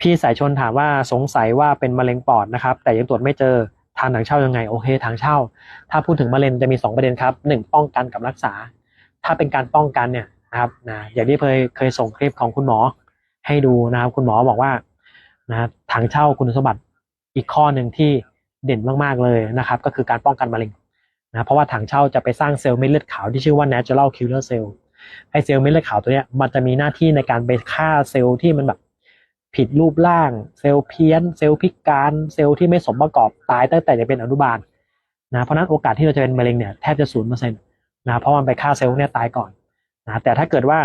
พี่สายชนถามว่าสงสัยว่าเป็นมะเร็งปอดนะครับ แต่ยังตรวจไม่เจอทานถังเช่ายังไงโอเคถังเช่า ถ้าพูดถึงมะเร็งจะมีสองประเด็นครับหนึ่งป้องกันกับรักษา ถ้าเป็นการป้องกันเนี่ยนะครับนะอย่างที่เคยเคยส่งคลิปของคุณหมอ ให้ดูนะครับคุณหมอบอกว่านะถังเช่าคุณสมบัติอีกข้อหนึ่งที่เด่นมากๆเลยนะครับ ก็คือการป้องกันมะเร็งนะเพราะว่าถังเช่าจะไปสร้างเซลล์เม็ดเลือดขาวที่ชื่อว่า natural killer cell ไอเซลล์เม็ดเลือดขาวตัวเนี้ยมันจะมีหน้าที่ในการไปฆ่าเซลล์ที่มันแบบ ผิดรูปร่าง เซลล์เพี้ยน เซลล์พิการเซลล์ที่ไม่สมประกอบตายตั้งแต่ยังเป็นอนุบาลนะเพราะนั้นโอกาสที่เราจะเป็นมะเร็งเนี่ยแทบจะศูนย์เปอร์เซ็นต์นะเพราะมันไปฆ่าเซลล์เนี่ยตายก่อนนะแต่ถ้าเกิดว่า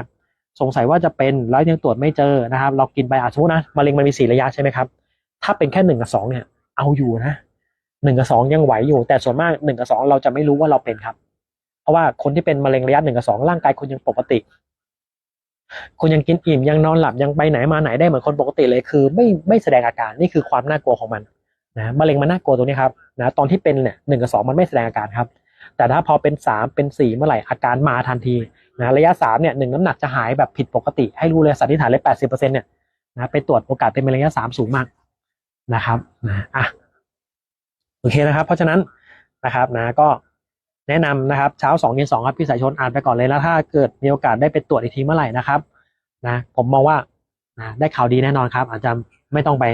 สงสัยว่าจะเป็นแล้วยังตรวจไม่เจอนะครับ เรากินไปอาสมมตินะมะเร็งมันมีสี่ระยะใช่ไหมครับ ถ้าเป็นแค่หนึ่งกับสองเนี่ยเอาอยู่นะหนึ่งกับสองยังไหวอยู่ แต่ส่วนมากหนึ่งกับสองเราจะไม่รู้ว่าเราเป็นครับ เพราะว่าคนที่เป็นมะเร็งระยะหนึ่งกับสองร่างกายคุณยังปกติ คุณยังกินอิ่มยังนอนหลับยังไปไหนมาไหนได้เหมือนคนปกติเลยคือ ไม่ไม่แสดงอาการนี่คือความน่ากลัวของมันนะมะเร็งมันน่ากลัวตรงนี้ครับนะตอนที่เป็นเนี่ยหนึ่งกับสองมันไม่แสดงอาการครับ แต่ถ้าพอเป็นสามเป็นสี่เมื่อไหร่อาการมาทันทีนะระยะสามเนี่ยหนึ่งน้ำหนักจะหายแบบผิดปกติ ให้รู้เลยสันนิษฐานเลยแปดสิบเปอร์เซ็นต์เนี่ยนะไปตรวจโอกาสเป็นมะเร็งระยะสามสูงมากนะครับนะอะโอเคนะครับ เพราะฉะนั้นนะครับนะก็ แนะนำนะครับเช้าสองเย็นสองครับพี่สายชนอ่านไปก่อนเลยแล้วถ้าเกิดมีโอกาสได้ไปตรวจอีกทีเมื่อไหร่นะครับนะผมมองว่านะได้ข่าวดีแน่นอนครับ อาจจะไม่ต้องไป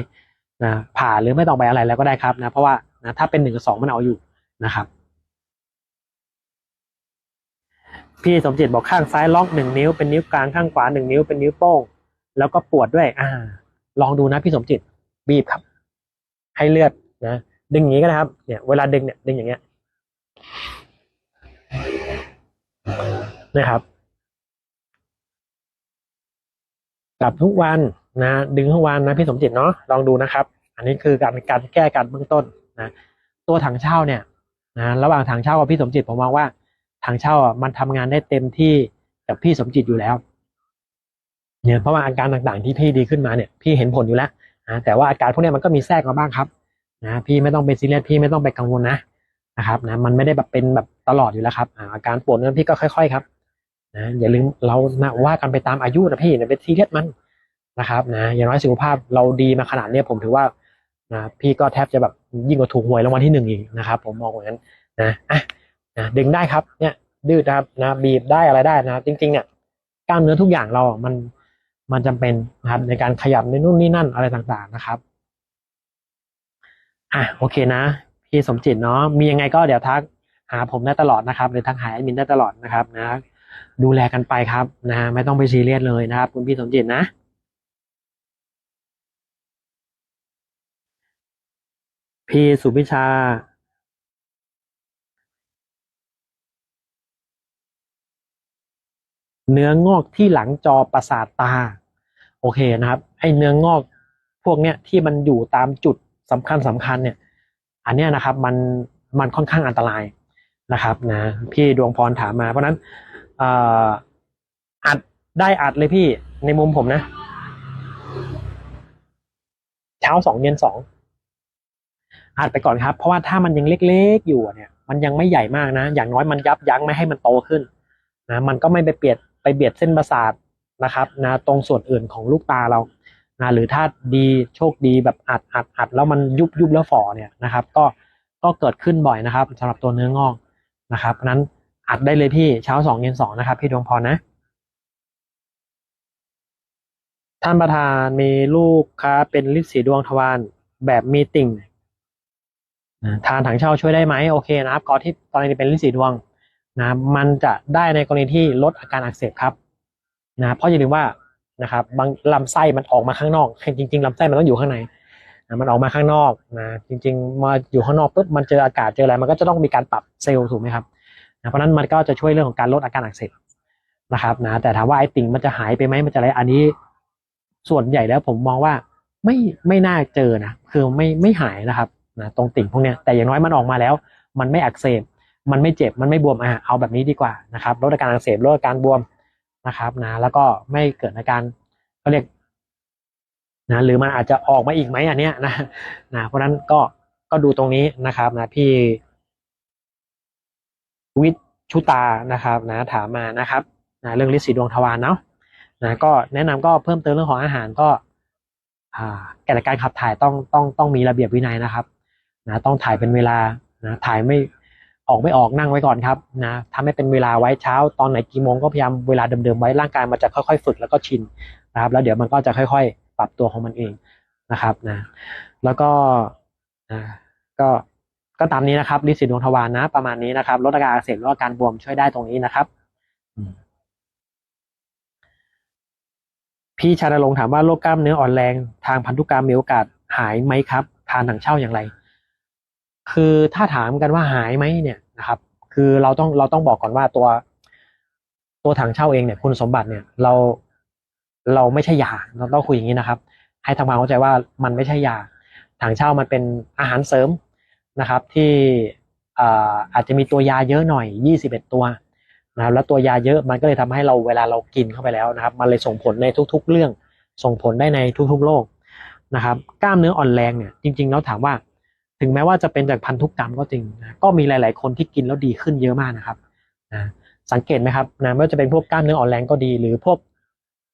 นะผ่าหรือไม่ต้องไปอะไรแล้วก็ได้ครับนะเพราะว่านะถ้าเป็นหนึ่งกับสองมันเอาอยู่นะครับ พี่สมจิตบอกข้างซ้ายล็อกหนึ่งนิ้วเป็นนิ้วกลางข้างขวาหนึ่งนิ้วเป็นนิ้วโป้ง แล้วก็ปวดด้วย อ่า ลองดูนะพี่สมจิตบีบครับ ให้เลือดนะดึงอย่างนี้ก็นะครับเนี่ยเวลาดึงเนี่ยดึงอย่างเงี้ย นะครับกลับทุกวันนะดึงทุกวันนะพี่สมจิตเนาะลองดูนะครับ อันนี้คือการการแก้การเบื้องต้นนะตัวถังเช่าเนี่ยนะระหว่างถังเช่ากับพี่สมจิตผมมองว่าถังเช่าอะมันทำงานได้เต็มที่กับพี่สมจิตอยู่แล้วเนี่ยเพราะว่าอาการต่างๆที่พี่ดีขึ้นมาเนี่ยพี่เห็นผลอยู่แล้วนะแต่ว่าอาการพวกนี้มันก็มีแทรกมาบ้างครับนะพี่ไม่ต้องไปซีเรียสพี่ไม่ต้องไปกังวลนะนะครับนะมันไม่ได้แบบเป็นแบบตลอดอยู่แล้วครับอาอาการปวดนั้นพี่ก็ค่อย ๆ ครับ นะอย่าลืมเรานะว่ากันไปตามอายุนะพี่อย่าไปซีเรียสมันนะครับนะอย่างน้อยสุขภาพเราดีมาขนาดเนี้ยผมถือว่านะพี่ก็แทบจะแบบยิ่งกว่าถูกหวยรางวัลที่หนึ่งอีกนะครับ ผมมองอย่างนั้นนะอะนะดึงได้ครับเนี่ยดืดนะครับนะบีบได้อะไรได้นะครับจริงๆเนี่ยกล้ามเนื้อทุกอย่างเรามันมันจำเป็นนะครับในการขยับในนู่นนี่นั่นอะไรต่างๆนะครับอะโอเคนะ พี่สมจิตเนาะมียังไงก็เดี๋ยวทักหาผมได้ตลอดนะครับหรือทักหาแอดมินได้ตลอดนะครับนะ ดูแลกันไปครับนะฮะไม่ต้องไปซีเรียสเลยนะครับ คุณพี่สมจิตนะพี่สุพิชา เนื้องอกที่หลังจอประสาทตา โอเคนะครับ ไอเนื้องอกพวกเนี้ยที่มันอยู่ตามจุดสำคัญสำคัญเนี่ย อันเนี้ยนะครับมันมันค่อนข้างอันตรายนะครับนะพี่ดวงพรถามมาเพราะฉะนั้น อัดได้อัดเลยพี่ในมุมผมนะ เช้าสองเย็นสองอัดไปก่อนครับ เพราะว่าถ้ามันยังเล็กๆอยู่เนี่ย มันยังไม่ใหญ่มากนะ อย่างน้อยมันยับยั้งไม่ให้มันโตขึ้นนะมันก็ไม่ไปเปียดไปเบียดเส้นประสาทนะครับนะตรงส่วนอื่นของลูกตาเรานะหรือถ้าดีโชคดีแบบอัดอัดอัดแล้วมันยุบยุบแล้วฝ่อเนี่ยนะครับ ก็ก็เกิดขึ้นบ่อยนะครับสำหรับตัวเนื้องอกนะครับเพราะนั้น อัดได้เลยพี่เช้าสองเย็นสองนะครับ พี่ดวงพรนะ ท่านประธานมีลูกค้าเป็นลิสีดวงทวารแบบมีติ่งทานถังเช่าช่วยได้ไหมโอเคนะครับกรณีที่กรณีเป็นลิสีดวงนะมันจะได้ในกรณีที่ลดอาการอักเสบครับนะเพราะอย่าลืมว่านะครับบางลำไส้มันออกมาข้างนอก จริงๆลำไส้มันต้องอยู่ข้างในนะมันออกมาข้างนอกนะจริง ๆ มาอยู่ข้างนอกปุ๊บมันเจออากาศเจออะไรมันก็จะต้องมีการปรับเซลล์ถูกไหมครับ นะเพราะฉะนั้นมันก็จะช่วยเรื่องของการลดอาการอักเสบนะครับนะแต่ถามว่าไอ้ติ่งมันจะหายไปไหมมันจะอะไรอันนี้ ส่วนใหญ่แล้วผมมองว่าไม่ไม่น่าเจอนะคือไม่ไม่หายนะครับนะตรงติ่งพวกเนี้ยแต่อย่างน้อยมันออกมาแล้ว มันไม่อักเสบมันไม่เจ็บมันไม่บวมอะเอาแบบนี้ดีกว่านะครับลดอาการอักเสบลดอาการบวมนะครับนะแล้วก็ไม่เกิดอาการเขาเรียกนะหรือมันอาจจะออกมาอีกไหมอันเนี้ยนะนะเพราะฉะนั้นก็ก็ดูตรงนี้นะครับนะพี่ วิชุตานะครับนะถามมานะครับนะเรื่องลิสีดวงทวารเนาะนะก็แนะนำก็เพิ่มเติมเรื่องของอาหารก็อ่าแต่การขับถ่ายต้องต้องต้องมีระเบียบวินัยนะครับนะต้องถ่ายเป็นเวลานะถ่ายไม่ออกไม่ออกนั่งไว้ก่อนครับนะถ้าไม่เป็นเวลาไว้เช้าตอนไหนกี่โมงก็พยายามเวลาเดิมๆไว้ร่างกายมันจะค่อยๆ ฝึกแล้วก็ชินนะครับ แล้วเดี๋ยวมันก็จะค่อย ๆ ปรับตัวของมันเองนะครับนะแล้วก็อ่าก็ ก็ตามนี้นะครับลิสิตดวงทวารนะ ประมาณนี้นะครับลดอาการอักเสบลดอาการบวมช่วยได้ตรงนี้นะครับอืมพี่ชาดลงค์ถามว่าโรคกล้ามเนื้ออ่อนแรงทางพันธุกรรมมีโอกาสหายไหมครับ ทานถังเช่าอย่างไร คือถ้าถามกันว่าหายไหมเนี่ยนะครับ คือเราต้องเราต้องบอกก่อนว่าตัว ตัวถังเช่าเองเนี่ย คุณสมบัติเนี่ยเราเราไม่ใช่ยาเราต้องคุยอย่างนี้นะครับ ให้ทำความเข้าใจว่ามันไม่ใช่ยาถังเช่ามันเป็นอาหารเสริม นะครับที่อาอาจจะมีตัวยาเยอะหน่อย 21 ตัวนะครับแล้วตัวยาเยอะมันก็เลยทำให้เราเวลาเรากินเข้าไปแล้วนะครับ มันเลยส่งผลในทุก ๆ เรื่อง ส่งผลได้ในทุกๆโรคนะครับ กล้ามเนื้ออ่อนแรงเนี่ยจริง ๆ แล้วถามว่า ถึงแม้ว่าจะเป็นจากพันธุกรรมก็จริงนะก็มีหลาย ๆ คนที่กินแล้วดีขึ้นเยอะมากนะครับนะสังเกตไหมครับนะไม่ว่าจะเป็นพวกกล้ามเนื้ออ่อนแรงก็ดี หรือพวก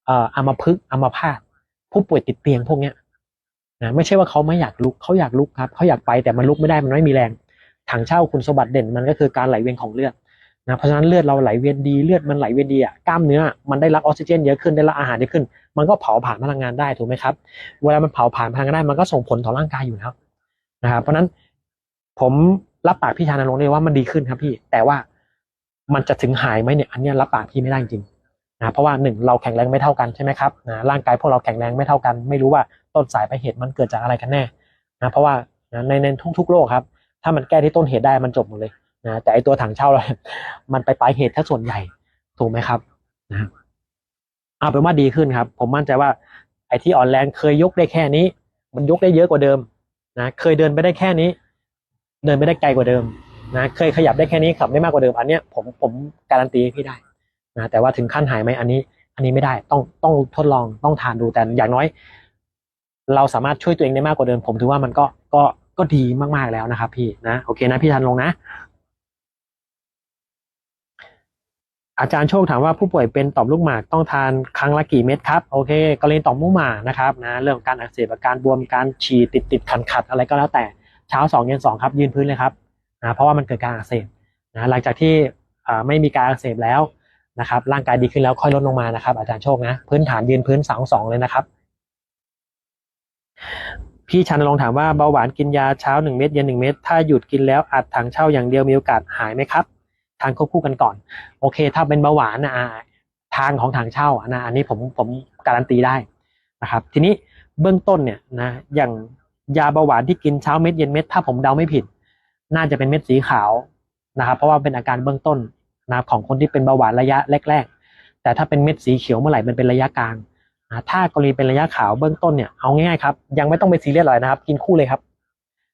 เอ่ออัมพฤกษ์อัมพาตผู้ป่วยติดเตียงพวกเนี้ย นะไม่ใช่ว่าเขาไม่อยากลุกเขาอยากลุกครับเขาอยากไปแต่มันลุกไม่ได้มันไม่มีแรงถังเช่าคุณสมบัติเด่นมันก็คือการไหลเวียนของเลือดนะเพราะฉะนั้นเลือดเราไหลเวียนดีเลือดมันไหลเวียนดีอะกล้ามเนื้อมันได้รับออกซิเจนเยอะขึ้นได้รับอาหารเยอะขึ้น มันก็เผาผ่านพลังงานได้ถูกไหมครับ เวลามันเผาผ่านพลังงานได้มันก็ส่งผลต่อร่างกายอยู่แล้วนะครับเพราะฉะนั้นผมรับปากพี่ชานรงค์เลยว่ามันดีขึ้นครับพี่ แต่ว่ามันจะถึงหายไหมเนี่ยอันนี้รับปากพี่ไม่ได้จริงนะเพราะว่าหนึ่งเราแข็งแรงไม่เท่ากันใช่ไหมครับนะร่างกายพวกเราแข็งแรงไม่เท่ากัน ไม่รู้ว่า ต้นสายไปเหตุมันเกิดจากอะไรกันแน่นะเพราะว่านะในในทุกๆโรคครับ ถ้ามันแก้ที่ต้นเหตุได้มันจบหมดเลยนะแต่ไอตัวถังเช่าเรามันไปปลายเหตุถ้าส่วนใหญ่ถูกไหมครับนะเอาเป็นว่าดีขึ้นครับ ผมมั่นใจว่าไอที่อ่อนแรงเคยยกได้แค่นี้ มันยกได้เยอะกว่าเดิมนะเคยเดินไปได้แค่นี้ เดินไปได้ไกลกว่าเดิมนะเคยขยับได้แค่นี้ขับได้มากกว่าเดิมอันเนี้ยผมผมการันตีพี่ได้นะแต่ว่าถึงขั้นหายไหมอันนี้ อันนี้ไม่ได้ต้องต้องทดลองต้องทานดูแต่อย่างน้อย เราสามารถช่วยตัวเองได้มากกว่าเดิมผมถือว่ามันก็ก็ก็ดีมากๆแล้วนะครับ พี่นะโอเคนะพี่ทันลงนะ อาจารย์โชคถามว่าผู้ป่วยเป็นต่อมลูกหมากต้องทานครั้งละกี่เม็ดครับโอเคกรณีต่อมลูกหมากนะครับนะเรื่องการอักเสบอาการบวมการฉี่ติดติดขัดขัดอะไรก็แล้วแต่เช้าสองเย็นสองครับยืนพื้นเลยครับนะเพราะว่ามันเกิดการอักเสบนะหลังจากที่ไม่มีการอักเสบแล้วนะครับร่างกายดีขึ้นแล้วค่อยลดลงมานะครับ อาจารย์โชคนะพื้นฐานยืนพื้นสองสองเลยนะครับ พี่ชันลองถามว่าเบาหวานกินยาเช้าหนึ่งเม็ดเย็นหนึ่งเม็ดถ้าหยุดกินแล้วอัดถังเช่าอย่างเดียวมีโอกาสหายไหมครับ ทานควบคู่กันก่อน โอเค ถ้าเป็นเบาหวานนะทางของถังเช่านะอันนี้ผมผมการันตีได้นะครับ ทีนี้เบื้องต้นเนี่ยนะอย่างยาเบาหวานที่กินเช้าเม็ดเย็นเม็ดถ้าผมเดาไม่ผิด น่าจะเป็นเม็ดสีขาวนะครับ เพราะว่าเป็นอาการเบื้องต้นนะของคนที่เป็นเบาหวานระยะแรก ๆ แต่ถ้าเป็นเม็ดสีเขียวเมื่อไหร่มันเป็นระยะกลาง ถ้ากรณีเป็นระยะขาวเบื้องต้นเนี่ยเอาง่ายๆครับยังไม่ต้องไปซีเรียสอะไรนะครับ กินคู่เลยครับ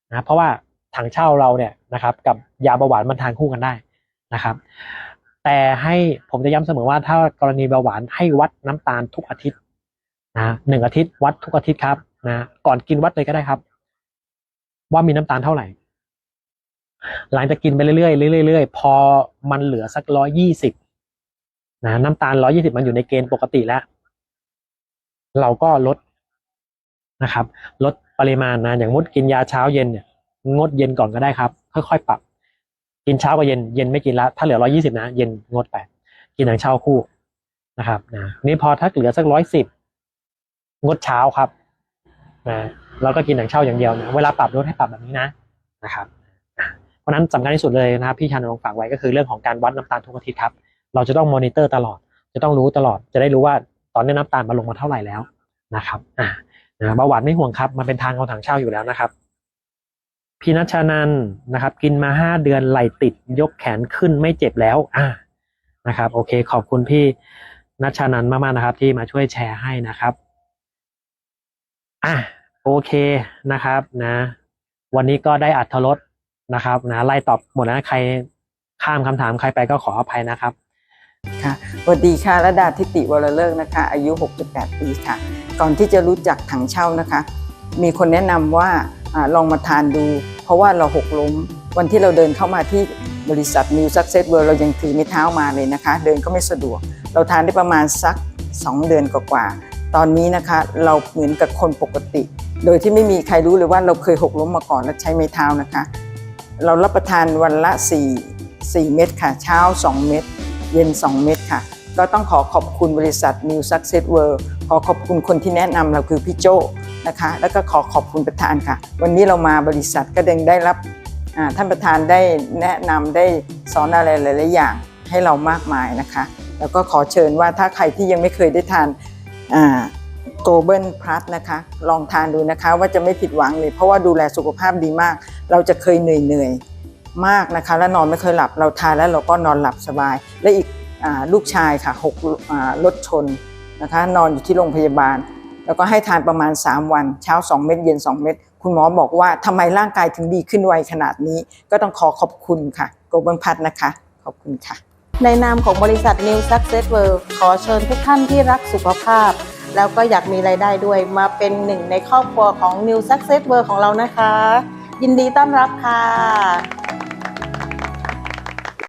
นะเพราะว่าถังเช่าเราเนี่ยนะครับกับยาเบาหวานมันทานคู่กันได้นะครับ แต่ให้ผมจะย้ำเสมอว่าถ้ากรณีเบาหวานให้วัดน้ำตาลทุกอาทิตย์นะหนึ่งอาทิตย์วัดทุกอาทิตย์ครับนะก่อนกินวัดเลยก็ได้ครับ ว่ามีน้ำตาลเท่าไหร่ หลังจากกินไปเรื่อยๆเรื่อยๆพอมันเหลือสักร้อยี่สิบนะน้ำตาลร้อยี่สิบมันอยู่ในเกณฑ์ปกติแล้ว เราก็ลดนะครับ ลดปริมาณนะอย่างมดกินยาเช้าเย็นเนี่ยงดเย็นก่อนก็ได้ครับ ค่อยๆปรับ กินเช้ากับเย็นเย็นไม่กินละถ้าเหลือร้อยี่สิบนะ เย็นงดไปกินหนังเช้าคู่นะครับนะนี่พอถ้าเหลือสักร้อยสิบงดเช้าครับนะแล้วก็กินหนังเช้าอย่างเดียวนะเวลาปรับลดให้ปรับแบบนี้นะนะครับอะเพราะนั้นสำคัญที่สุดเลยนะครับพี่ชานรงค์ฝากไว้ก็คือเรื่องของการวัดน้ำตาลทุกอาทิตย์ครับ เราจะต้องมอนิเตอร์ตลอด จะต้องรู้ตลอด จะได้รู้ว่า ตอนนี้น้ำตาลมาลงมาเท่าไหร่แล้วนะครับอ่านะเบาหวานไม่ห่วงครับ มันเป็นทางของถังเช่าอยู่แล้วนะครับ พี่นัชานันนะครับ กินมาห้าเดือนไหลติดยกแขนขึ้นไม่เจ็บแล้ว อ่านะครับ โอเค ขอบคุณพี่นัชานันมากๆนะครับ ที่มาช่วยแชร์ให้นะครับอะโอเคนะครับนะ วันนี้ก็ได้อัธรสนะครับนะไล่ตอบหมดแล้วนะใครข้ามคำถามใครไปก็ขออภัยนะครับ ค่ะสวัสดีค่ะระดาทิติวรเลิกษ์นะคะ อายุ 68 ปีค่ะ ก่อนที่จะรู้จักถังเช่านะคะ มีคนแนะนำว่าอลองมาทานดู เพราะว่าเราหกล้ม วันที่เราเดินเข้ามาที่บริษัท New Success World เรายังถือไม้เท้ามาเลยนะคะ เดินก็ไม่สะดวก เราทานได้ประมาณสัก 2 เดือนกว่าๆตอนนี้นะคะเราเหมือนกับคนปกติ โดยที่ไม่มีใครรู้เลยว่าเราเคยหกล้มมาก่อนและใช้ไม้เท้านะคะ เรารับประทานวันละ 4 4 เม็ดค่ะ เช้า 2 เม็ด เย็น 2 เม็ดค่ะ ก็ต้องขอขอบคุณบริษัท New Success World ขอขอบคุณคนที่แนะนำเราคือพี่โจนะคะ แล้วก็ขอขอบคุณประธานค่ะ วันนี้เรามาบริษัทก็ยังได้รับท่านประธานได้แนะนำได้สอนอะไรหลายๆอย่างให้เรามากมายนะคะ แล้วก็ขอเชิญว่าถ้าใครที่ยังไม่เคยได้ทานโกลเบนพลัสนะคะลองทานดูนะคะว่าจะไม่ผิดหวังเลย เพราะว่าดูแลสุขภาพดีมาก เราจะเคยเหนื่อยเหนื่อยๆ มากนะคะ แล้วนอนไม่เคยหลับเราทานแล้วเราก็นอนหลับสบาย และอีกอลูกชายค่ะหกรถชนนะคะ นอนอยู่ที่โรงพยาบาล แล้วก็ให้ทานประมาณ 3 วัน เช้า 2 เม็ดเย็น 2 เม็ดคุณหมอบอกว่าทำไมร่างกายถึงดีขึ้นไวขนาดนี้ ก็ต้องขอขอบคุณค่ะโกลเบนพัทนะคะ ขอบคุณค่ะ ในนามของบริษัท New Success World ขอเชิญทุกท่านที่รักสุขภาพ แล้วก็อยากมีรายได้ด้วย มาเป็นหนึ่งในครอบครัวของ New Success World ของเรานะคะ ยินดีต้อนรับค่ะ